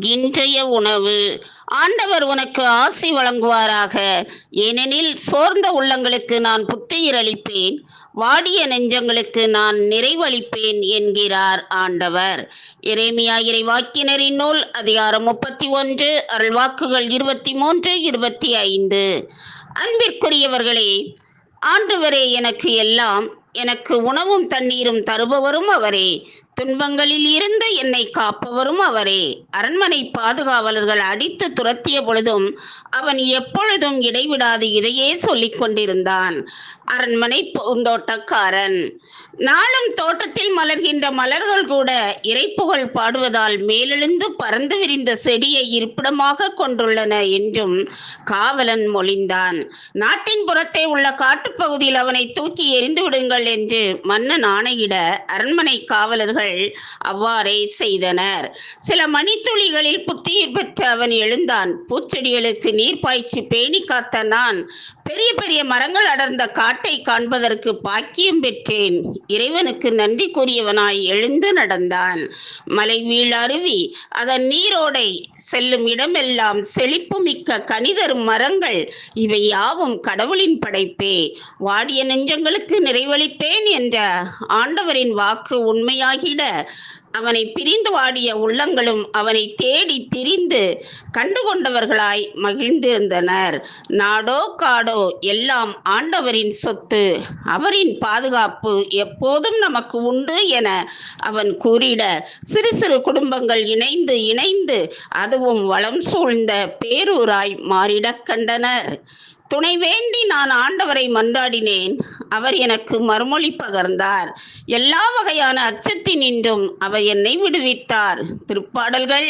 இன்றைய உணவு. ஆண்டவர் உனக்கு ஆசி வழங்குவாராக. ஏனெனில் சோர்ந்த உள்ளங்களுக்கு நான் புத்துயிர் அளிப்பேன். வாடிய நெஞ்சங்களுக்கு நான் நிறைவளிப்பேன் என்கிறார் ஆண்டவர். எரேமியா இறைவாக்கினரின் நூல் அதிகாரம் முப்பத்தி ஒன்று அருள்வாக்குகள் இருபத்தி மூன்று இருபத்தி ஐந்து. அன்பிற்குரியவர்களே ஆண்டவரே எனக்கு எல்லாம் எனக்கு உணவும் தண்ணீரும் தருபவரும் அவரே. துன்பங்களில் இருந்து என்னை காப்பவரும் அவரே. அரண்மனை பாதுகாவலர்கள் அடித்து துரத்திய பொழுதும் அவன் எப்பொழுதும் இடைவிடாது இதையே சொல்லிக் கொண்டிருந்தான். அரண்மனை பூந்தோட்டக்காரன். நாளும் தோட்டத்தில் மலர்கின்ற மலர்கள் கூட இறைப்புகழ் பாடுவதால் மேலெழுந்து பறந்து விரிந்த செடியை இருப்பிடமாக கொண்டுள்ளன என்றும் காவலன் மொழிந்தான். நாட்டின் புறத்தே உள்ள காட்டுப்பகுதியில் அவனை தூக்கி எறிந்து விடுங்கள் என்று மன்னன் ஆணையிட அரண்மனை காவலர்கள் அவ்வாறே செய்தனர். சில மணித்துளிகளில் புத்துயிர் பெற்று அவன் எழுந்தான். பூச்செடிகளுக்கு நீர் பாய்ச்சி பேணி காத்த நான் பெரிய பெரிய மரங்கள் அடர்ந்த காட்டை காண்பதற்கு பாக்கியம் பெற்றேன். இறைவனுக்கு நன்றி கூறியவனாய் எழுந்து நடந்தான். மலை வீழ் அருவி அதன் நீரோடை செல்லும் இடமெல்லாம் செழிப்புமிக்க கனிதரும் மரங்கள் இவை யாவும் கடவுளின் படைப்பே. வாடிய நெஞ்சங்களுக்கு நிறைவளிப்பேன் என்ற ஆண்டவரின் வாக்கு உண்மையாகிட அவனை பிரிந்து வாடிய உள்ளங்களும் அவனை தேடி திரிந்து கண்டுகொண்டவர்களாய் மகிழ்ந்திருந்தனர். நாடோ காடோ எல்லாம் ஆண்டவரின் சொத்து. அவரின் பாதுகாப்பு எப்போதும் நமக்கு உண்டு என அவன் கூறிட சிறு சிறு குடும்பங்கள் இணைந்து இணைந்து அதுவும் வளம் சூழ்ந்த பேரூராய் மாறிடக் கண்டனர். துணை வேண்டி நான் ஆண்டவரை மன்றாடினேன். அவர் எனக்கு மறுமொழி பகர்ந்தார். எல்லா வகையான அச்சத்தினின்றும் அவர் என்னை விடுவித்தார். திருப்பாடல்கள்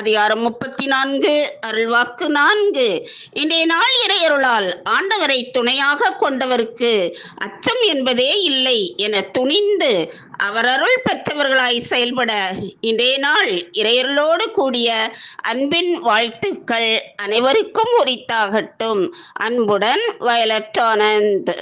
அதிகாரம் முப்பத்தி நான்கு அருள்வாக்கு நான்கு. இன்றைய நாள் இறையருளால் ஆண்டவரை துணையாக கொண்டவருக்கு அச்சம் என்பதே இல்லை என துணிந்து அவர் அருள் பெற்றவர்களாய் செயல்பட இன்றைய நாள் இறையர்களோடு கூடிய அன்பின் வாழ்த்துக்கள் அனைவருக்கும் உரித்தாகட்டும். அன்புடன் வயலட் ஆனந்த்.